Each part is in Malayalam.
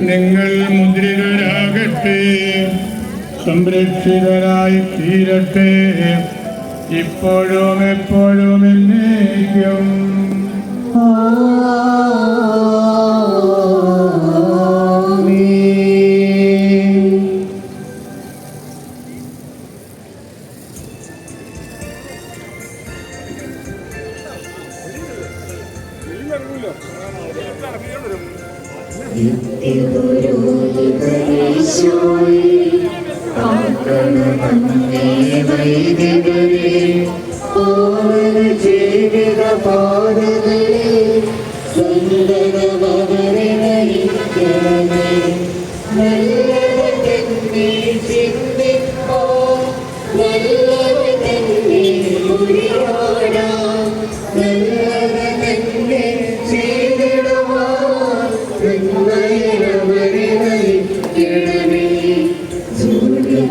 നിങ്ങൾ മുദ്രിതരാകട്ടെ സംരക്ഷിതരായി തീരട്ടെ. ഇപ്പോഴും എപ്പോഴും എന്നേക്കും. ജീവിത പാതകളെ സുന്ദരമവരണയിക്കണമേ നല്ലവ തന്നെ ചിന്തിപ്പോ നല്ലവ തന്നെ ഉരിയാടാം നല്ലവ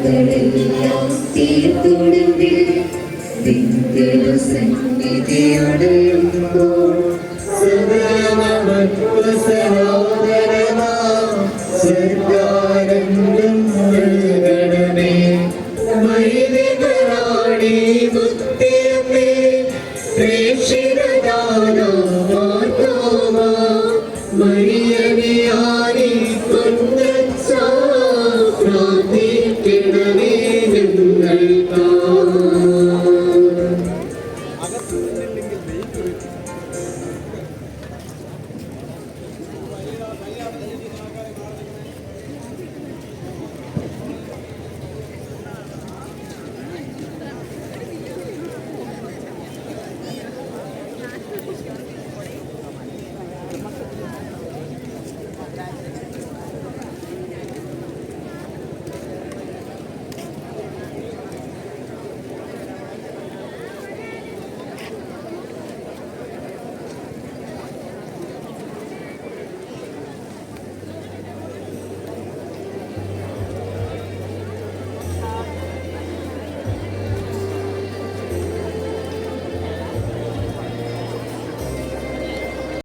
ജോലികളെല്ലാം തീർത്തൊടുവിൽ സന്നിധിയടയുമ്പോൾ സർഗാനന്ദം നൽകണമേ. വൈദികരാണി മുത്തിയമ്മേ പ്രേക്ഷിതദാനോ മരിയ